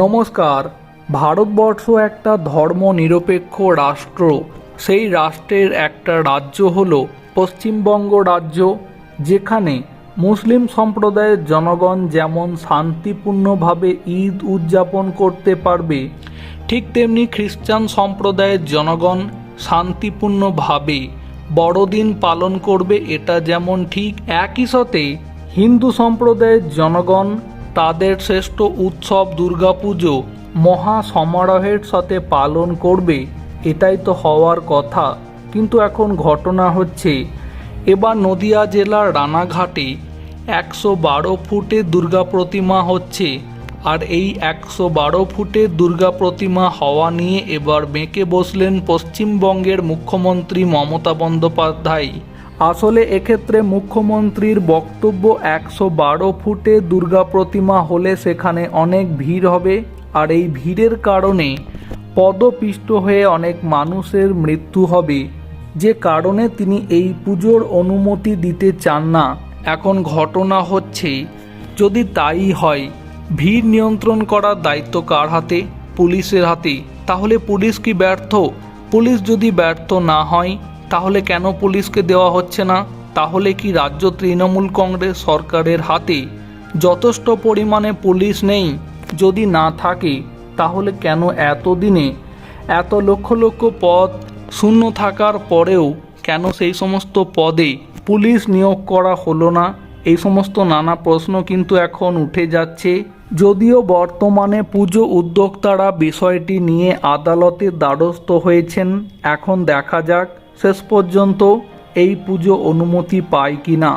নমস্কার। ভারতবর্ষ একটা ধর্ম নিরপেক্ষ রাষ্ট্র। সেই রাষ্ট্রের একটা রাজ্য হল পশ্চিমবঙ্গ রাজ্য, যেখানে মুসলিম সম্প্রদায়ের জনগণ যেমন শান্তিপূর্ণভাবে ঈদ উদযাপন করতে পারবে, ঠিক তেমনি খ্রিস্টান সম্প্রদায়ের জনগণ শান্তিপূর্ণভাবে বড়দিন পালন করবে। এটা যেমন ঠিক একই সাথে হিন্দু সম্প্রদায়ের জনগণ তাদের শ্রেষ্ঠ উৎসব দুর্গাপুজো মহা সমারোহের সাথে পালন করবে, এটাই তো হওয়ার কথা। কিন্তু এখন ঘটনা হচ্ছে, এবার নদিয়া জেলার রানাঘাটে একশো বারো ফুটের দুর্গা প্রতিমা হচ্ছে, আর এই একশো বারো ফুটের দুর্গা প্রতিমা হওয়া নিয়ে এবার বেঁকে বসলেন পশ্চিমবঙ্গের মুখ্যমন্ত্রী মমতা বন্দ্যোপাধ্যায়। আসলে এক্ষেত্রে মুখ্যমন্ত্রীর বক্তব্য একশো বারো ফুটে দুর্গা প্রতিমা হলে সেখানে অনেক ভিড় হবে। আর এই ভিড়ের কারণে পদপিষ্ট হয়ে অনেক মানুষের মৃত্যু হবে। যে কারণে তিনি এই পুজোর অনুমতি দিতে চান না। এখন ঘটনা হচ্ছে, যদি তাই হয়, ভিড় নিয়ন্ত্রণ করার দায়িত্ব কার হাতে? পুলিশের হাতে। তাহলে পুলিশ কি ব্যর্থ? পুলিশ যদি ব্যর্থ না হয় তাহলে কেন পুলিশকে দেওয়া হচ্ছে না? তাহলে কি রাজ্য তৃণমূল কংগ্রেস সরকারের হাতে যথেষ্ট পরিমাণে পুলিশ নেই? যদি না থাকে, তাহলে কেন এতদিনে এত লক্ষ লক্ষ পদ শূন্য থাকার পরেও কেন সেই সমস্ত পদে পুলিশ নিয়োগ করা হলো না? এই সমস্ত নানা প্রশ্ন কিন্তু এখন উঠে যাচ্ছে। যদিও বর্তমানে পুজো উদ্যোক্তারা বিষয়টি নিয়ে আদালতের দ্বারস্থ হয়েছেন, এখন দেখা যাক। শেষ পর্যন্ত এই পুজো অনুমতি পায় কি না